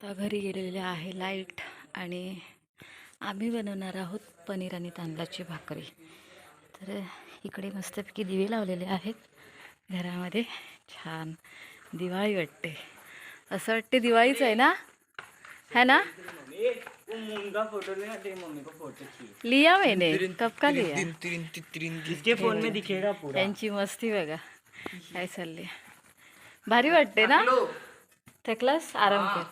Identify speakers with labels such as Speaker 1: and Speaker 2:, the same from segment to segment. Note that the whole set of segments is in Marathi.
Speaker 1: आता घरी गेलेले आहे लाइट आणि आम्ही बनवणार आहोत पनीर आणि तांदळाची भाकरी. तर इकडे मस्तपैकी दिवे लावलेले आहेत. घरामध्ये छान दिवाळी वाटते. असं वाटते दिवाळीच आहे ना? है ना? लिया मैंने. कब का लिया?
Speaker 2: फोन में दिखेगा पूरा.
Speaker 1: त्यांची मस्ती बघा. काय चालली भारी वाटते ना? थकलास? आराम कर.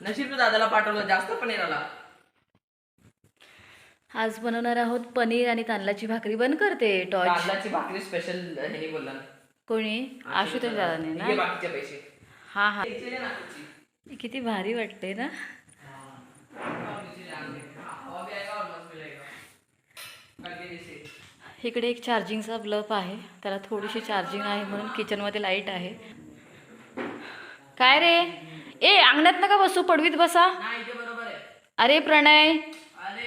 Speaker 3: नशीब दादाला पाठवलं. जास्त पनीर आला.
Speaker 1: आज बनवणार आहोत पनीर आणि तांदळाची भाकरी. बंद करते टॉर्च.
Speaker 3: तांदळाची भाकरी स्पेशल ह्यानी बोलला
Speaker 1: कोणी? आशुतोष दादाने ना?
Speaker 3: बाकीचे पैसे.
Speaker 1: हा हा.
Speaker 3: इथे दे ना तुझी.
Speaker 1: किती भारी वाटते ना. इकडे एक चार्जिंगचा बल्ब आहे. त्याला थोडीशी चार्जिंग आहे म्हणून किचनमध्ये लाइट आहे. काय रे? ए अंगणात नका बसू पडवीत बसा.
Speaker 3: नाही इथे बरोबर आहे.
Speaker 1: अरे प्रणय
Speaker 3: अरे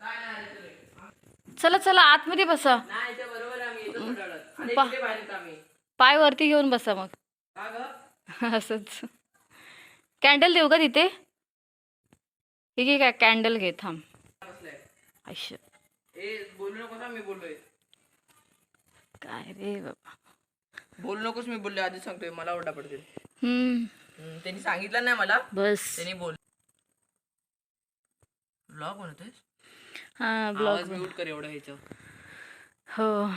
Speaker 3: काय नाही आले तुले
Speaker 1: चला चला आतमध्ये बसा.
Speaker 3: नाही इथे बरोबर आहे आम्ही इथं सोडायला आणि
Speaker 1: पा-
Speaker 3: इकडे बाहेर येतो आम्ही.
Speaker 1: पाय वरती घेऊन बसा मग.
Speaker 3: का ग?
Speaker 1: असंच. कॅन्डल देऊ का तिथे? हे घे काय कॅन्डल घे थांब.
Speaker 3: बसलाय.
Speaker 1: आयुष्य
Speaker 3: ए बोलू नकोस हा, मी बोललोय.
Speaker 1: काय रे बाबा.
Speaker 3: बोलू नकोस मी बोललोय आधी सांगतोय मला ओरडा पडतील
Speaker 1: हम्म.
Speaker 3: हम्म, त्यांनी सांगितलं नाही मला.
Speaker 1: बस.
Speaker 3: त्यांनी बोल ब्लॉग बनवतोय
Speaker 1: हा ब्लॉग
Speaker 3: म्यूट कर एवढं ह्याचं
Speaker 1: हो.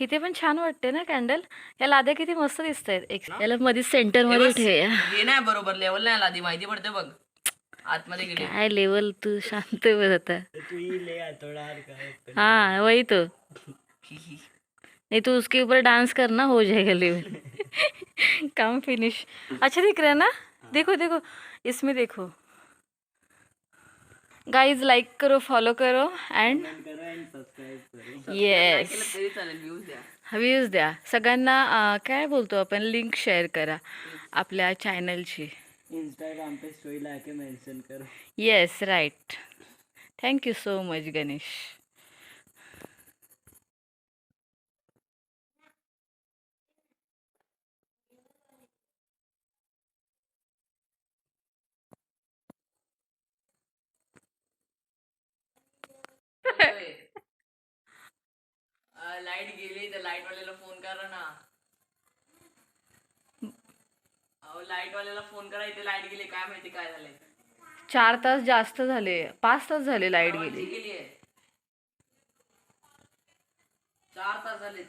Speaker 1: इथे पण छान वाटते ना कॅन्डल? या लाद्या किती मस्त दिसत आहेत एक याला मध्ये सेंटर मध्ये ठेव
Speaker 3: हे नाही बरोबर लेवल नाही आला आधी माहिती पडते बघ. आतमध्ये गेले.
Speaker 1: काय लेवल तू शांत बस आता.
Speaker 2: तू ही ले आ थोड़ा और का
Speaker 1: हाँ वही तो. नहीं तो उसके ऊपर डांस करना हो जाएगा लेवल काम फिनिश अच्छा दिख रहा है ना? देखो देखो. इसमें देखो. गाइस लाइक करो फॉलो करो
Speaker 2: करो
Speaker 1: येस
Speaker 3: व्ह्यूज द्या.
Speaker 1: सगळ्यांना काय बोलतो आपण? लिंक शेअर करा आपल्या चॅनलची
Speaker 2: इंस्टाग्राम पे स्टोरी ला के मेंशन करो.
Speaker 1: Yes right thank you so much Ganesh
Speaker 3: light गेली तर लाइट वाल्याला फोन करा ना. अहो लाइट वाल्याला फोन करा इथे लाइट गेली काय माहिती काय झालंय.
Speaker 1: चार तास जास्त झाले पाच तास झाले लाइट गेली.
Speaker 3: गेली आहे चार तास झाले.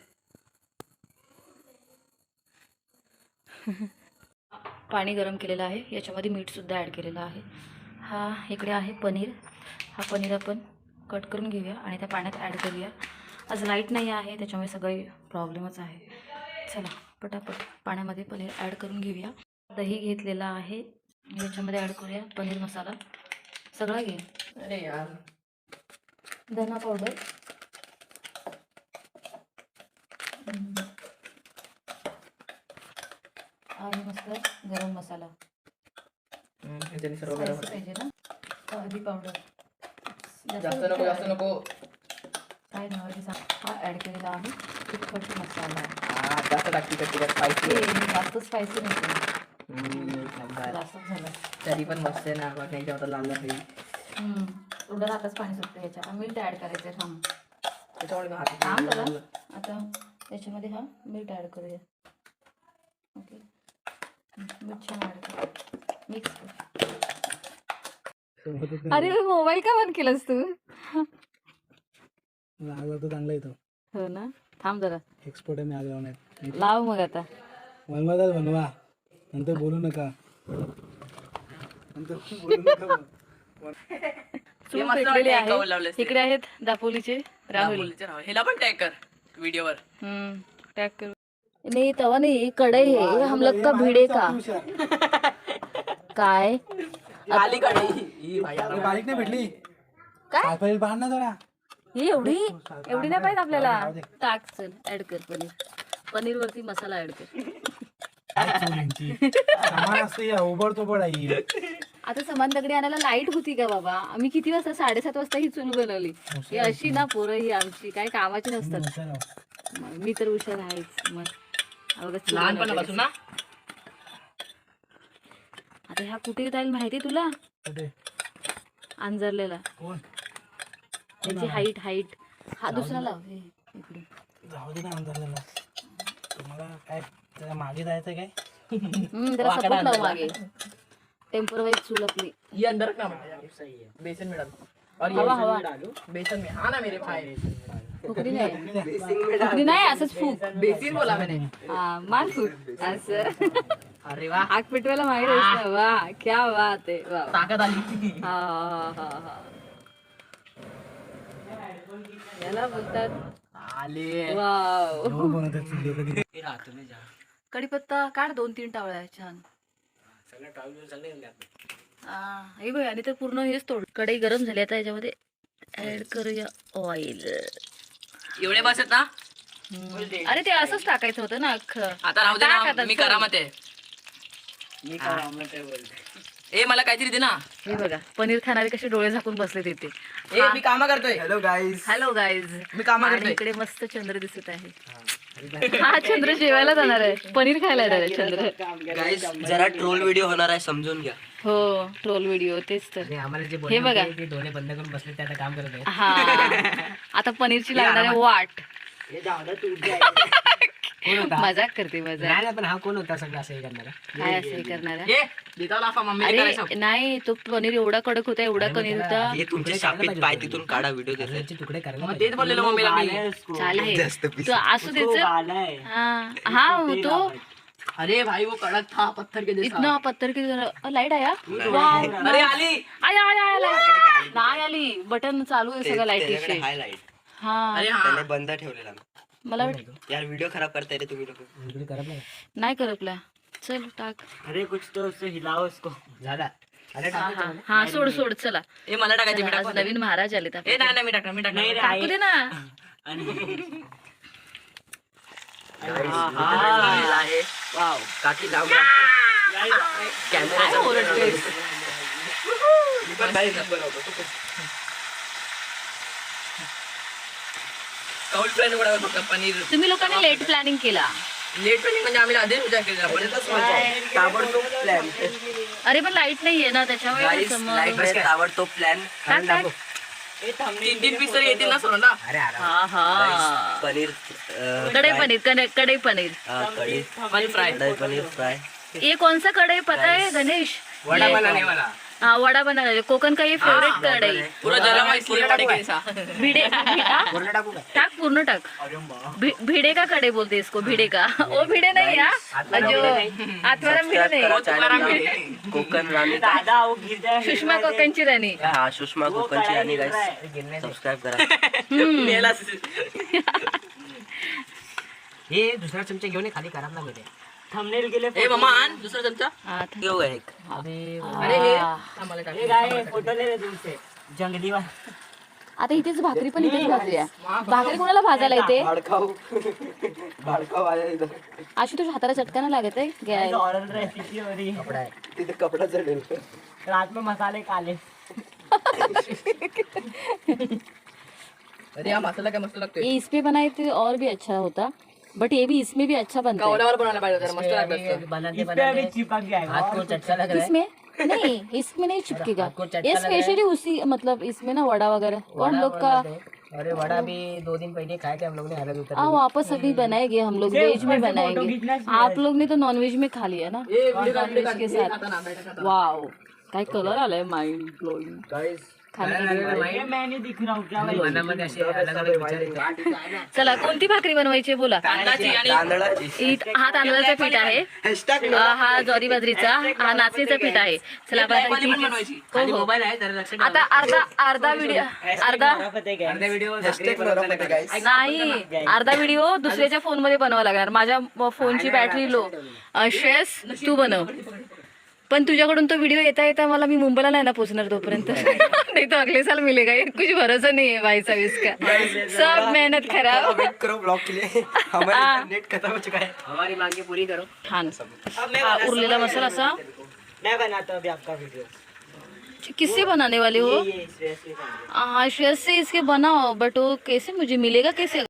Speaker 1: पाणी गरम केलेलं आहे याच्यामध्ये मीठसुद्धा ॲड केलेलं आहे. हा इकडे आहे पनीर. हा पनीर आपण कट करून घेऊया आणि त्या पाण्यात ॲड करूया. आज लाइट नाही आहे त्याच्यामुळे सगळे प्रॉब्लेमच आहे चला पटापट पाण्यामध्ये पनीर ॲड करून घेऊया. दही घेतलेला आहे. याच्यामध्ये ॲड करूया पनीर मसाला. सगळा घे.
Speaker 3: अरे यार.
Speaker 1: धना पावडर आणि मस्त गरम मसाला. पाहिजे ना? हळदी पावडर
Speaker 3: जास्त नको जास्त नको.
Speaker 1: काय हा ॲड केलेला आहे. तिखट मसाला.
Speaker 3: हा जास्त टाकते का तिला स्पायसी
Speaker 1: हे जास्त स्पायसी नाही झालं.
Speaker 3: तरी पण मस्त आहे ना बघ याच्यावर लाल लाल
Speaker 1: हम्म. थोडं आताच पाणी सुटतं मीठ ॲड करायचं आहे थांब.
Speaker 3: त्याच्यामुळे हात
Speaker 1: थांब आता याच्यामध्ये हा मीठ ॲड करूया. ओके मीठ छान ॲड कर मिक्स अरे मोबाईल का बंद केलास तू?
Speaker 2: लागला तो चांगला येतो.
Speaker 1: हो ना? थांब जरा.
Speaker 2: एक्सपोर्ट आहे मी
Speaker 1: लाव मग आता.
Speaker 2: बनवा बनवा. नंतर बोलू नका. नंतर बोलू नका.
Speaker 1: चूल पेटलेली आहे. इकडे आहेत दापोलीचे राहुल.
Speaker 3: ह्याला पण टॅग कर व्हिडिओवर.
Speaker 1: हम्म टॅग कर. नहीं तवा नहीं. कढ़ाई है ये हम लोग का भिड़े का? काय
Speaker 3: आली का नाही ही भाई आला.
Speaker 2: बारीक नाही भेटली.
Speaker 1: काय?
Speaker 2: सायपाईल पाहा ना जरा.
Speaker 1: ही एवढी? एवढी नाही पाहिजे आपल्याला? टाक चल ऍड कर पनीर. पनीर वरती मसाला ऍड कर. आता समान दगडी आणायला लाइट होती का बाबा? आम्ही किती वाजता? साडेसात वाजता ही चूल बनवली. ही अशी ना पोरं ही आमची काय कामाची नसतात. मग मी तर हुशार आहेच मग
Speaker 3: लहानपणापासून ना?
Speaker 1: आता ह्या कुठे जाईल माहिती तुला? अंजरलेला.
Speaker 4: कोण?
Speaker 1: त्याची हाईट हाईट हा दुसरा लाव. हे, इकडे.
Speaker 4: जाऊ दे ना अंधाराला. तुम्हाला काय त्याच्यामागे जायचं काय?
Speaker 1: हम्म, जरा सपोर्ट लाव मागे. टेम्परवाईज चूल आपली.
Speaker 3: ये अंदर रखना बेसन में डाल और ये
Speaker 1: हवा हवा.
Speaker 3: बेसन में हाँ ना मेरे भाई.
Speaker 1: फुकडी नाही. फुकडी नाही असंच फूक.
Speaker 3: बेसिन बोला मैंने.
Speaker 1: हा मान फूक. असं.
Speaker 3: अरे वाह
Speaker 1: आग पेटवायला माहिती वा क्या वा वा.
Speaker 3: ताकत आली.
Speaker 1: हा हा हा हा. याला बोलतात
Speaker 4: हो
Speaker 1: कढीपत्ता काढ दोन तीन टावळ्या छान. हा हे बघ आणि तर पूर्ण हेच तोड. कढई गरम झाली आता याच्यामध्ये ऍड करूया ऑइल
Speaker 3: एवढे बस आहेत ना?
Speaker 1: अरे ते असंच टाकायचं होतं ना अख्खं.
Speaker 3: आता राहू दे
Speaker 1: टाक
Speaker 3: ना
Speaker 1: आता,
Speaker 3: मी
Speaker 1: चल.
Speaker 3: करामत आहे.
Speaker 2: मी बोलते.
Speaker 3: ए मला काहीतरी दे ना.
Speaker 1: हे बघा पनीर खाणारे कसे डोळे झाकून बसले तिथे
Speaker 3: ए मी काम करतोय.
Speaker 2: हॅलो गाईज
Speaker 1: हॅलो गाईज
Speaker 3: मी कामं
Speaker 1: आणि
Speaker 3: करतोय.
Speaker 1: इकडे मस्त चंद्र दिसत आहे. हा चंद्र जेवायला जाणार आहे. पनीर खायला येणार आहे चंद्र.
Speaker 5: गाईस जरा ट्रोल व्हिडिओ होणार आहे समजून घ्या.
Speaker 1: हो ट्रोल व्हिडिओ तेच तर. हे बघा.
Speaker 4: डोळे बंद करून बसले त्या काम करत आहे
Speaker 1: हा. आता पनीरची लागणार आहे वाट. मजाक करते मजाक.
Speaker 4: पण हा कोण होता सगळं असं हे करणारा?
Speaker 1: काय असं हे करणार. आहे?
Speaker 3: ये देता लाफा मम्मी करायचं
Speaker 1: अरे नाही तो पनीर एवढा कडक होता एवढा पनीर होता.
Speaker 5: हे तुमचे शापित पाय तिथून काढा व्हिडिओ देतात
Speaker 4: तुकडे करायला
Speaker 3: मग तेच बोललेलो मम्मीला मी.
Speaker 1: चाल आहे तो असू दे हा हा तो
Speaker 3: अरे भाई वो कड़क था पत्थर के जैसा.
Speaker 1: इतना पत्थर की जरा लाइट आया? वाव.
Speaker 3: अरे आली.
Speaker 1: आया आया आया light. नाही आली. बटन चालू आहे सगळं
Speaker 5: त्याच्याकडे
Speaker 1: लाईटीचे
Speaker 5: हाय लाइट
Speaker 1: हा.
Speaker 3: अरे हाँ.
Speaker 5: त्याने बंद ठेवलेला.
Speaker 1: मला वाट-
Speaker 5: यार व्हिडिओ खराब करताय रे तुम्ही
Speaker 4: करत नाही.
Speaker 1: नाही करपला चल टाक.
Speaker 2: अरे कुछ तो उससे हिलाओ उसको
Speaker 4: झाला. अरे
Speaker 1: हा हा. हा सोड सोड चला.
Speaker 3: ए मला टाकायचे मी
Speaker 1: आज
Speaker 3: टाकू
Speaker 1: नवीन महाराज आलेत आपले.
Speaker 3: ए नाही नाही मी टाकणार मी टाकणार.
Speaker 1: टाकू दे ना.
Speaker 3: आहे. वाव
Speaker 5: काकी
Speaker 1: ओरडतेस
Speaker 3: काउल प्लॅन उघडा फक्त पनीर.
Speaker 1: तुम्ही लोकांनी लेट प्लॅनिंग केला.
Speaker 3: लेट प्लॅनिंग म्हणजे आम्ही आधीच विचार केला पण
Speaker 5: ताबडतोब प्लॅन
Speaker 1: अरे पण लाइट नाहीये ना त्याच्यामुळे
Speaker 5: गाईस
Speaker 1: कसं मग?
Speaker 5: लाइट ताबडतोब प्लॅन
Speaker 1: टाक, टाक.
Speaker 3: तीन तीन पीस तरी येतील ना सोना
Speaker 4: अरे अरे
Speaker 1: हा हा.
Speaker 5: पनीर अं,
Speaker 1: कढई. पनीर कढई कढई पनीर.
Speaker 5: हा, कढी
Speaker 3: पनीर फ्राय
Speaker 5: पनीर फ्राय
Speaker 1: ये कौन सा कढ़ाई? पता है गणेश?
Speaker 3: वडा
Speaker 1: ये-
Speaker 3: बनाने वाला.
Speaker 1: हाँ वड़ा बनाने वाला कोकण का ये फेवरेट
Speaker 3: पूरा पड़े कैसा
Speaker 1: भिडे? टाक पूर्ण टाक. भी- भिडे का कड़े बोलते इसको भिडे का वो भिडे नहीं हा? जो आत्माराम भिडे
Speaker 5: करा
Speaker 1: नाही
Speaker 5: कोकण राणी.
Speaker 2: दादा वो गिर जाए
Speaker 1: सुषमा कोकणची राणी.
Speaker 5: हा सुषमा कोकणची आणि गाईस सबस्क्राईब करा.
Speaker 4: हे दुसरा चमचा घेऊन ये, खाली खराब ना होते
Speaker 2: थंबनेल लिए
Speaker 3: ए मम्मा आण दुसरा चमचा.
Speaker 1: हा,
Speaker 5: घेऊ एक.
Speaker 3: अरे हे आम्हाला टाक.
Speaker 2: ये गाय फोटो ले रहे तुमसे जंगली वाला
Speaker 1: आता इथेच भाकरी पण इथेच भाजूया भाकरी कोणाला भाजायला येते
Speaker 5: इथं.
Speaker 1: अशी तुझ्या हाताला चटकाना लागत आहे.
Speaker 2: हो है
Speaker 5: तिथे कपडा चढेल.
Speaker 2: रात में मसाले काले.
Speaker 3: अरे हा मसाला काय मस्त लागतोय.
Speaker 1: ये इस पे बनाए तो और भी अच्छा होता. बट ये भी इसमें भी अच्छा बनता है।
Speaker 3: बनायला पाहिजे
Speaker 4: है।
Speaker 1: इसमें नहीं इसमें नहीं चिपकेगा। ये
Speaker 4: है?
Speaker 1: स्पेशली उसी मतलब इसमें ना वड़ा वगैरह। हम लोग का
Speaker 4: अरे वड़ा भी दो दिन पहले खाए थे हम लोग ने अलग उतर
Speaker 1: हाँ वापस अभी बनाएँगे हम लोग वेज में बनाएँगे। आप लोग ने तो नॉन वेज में खा लिया ना? नॉन वेज के साथ। वाओ काय कलर आलाय माइंड ब्लोइंग
Speaker 2: हूँ
Speaker 1: चला कोणती भाकरी बनवायची बोला? हा तांदळाचं पीठ आहे. हा ज्वारी बाजरीचा हा नाचणीचं पीठ आहे. चला हो, हो.
Speaker 4: मोबाईल आहे जरा लक्ष
Speaker 1: आता अर्धा अर्धा व्हिडिओ अर्धा
Speaker 2: है
Speaker 1: नाही अर्धा व्हिडिओ दुसऱ्याच्या फोनमध्ये बनवावा लागणार. माझ्या फोनची बॅटरी लो श्रेयस तू बनव. पण तुझ्याकडून तो व्हिडिओ येता येता मला मी मुंबईला नाही ना पोहोचणार तोपर्यंत. नाही तो अगले साल मिलेगा ये कुछ भरोसा नहीं है भाई साहब इसका सब मेहनत खराब.
Speaker 5: वेट करो ब्लॉग के लिए हमारा नेट खत्म हो चुका है. हमारी मांगे पूरी करो.
Speaker 1: छान उरलेला मसाला असा?
Speaker 5: मैं बनाता हूँ अभी आपका वीडियो
Speaker 1: किससे बनाने वाले हो? हाँ श्रेयस से इसके बनाओ बट वो कैसे मुझे मिलेगा कैसे?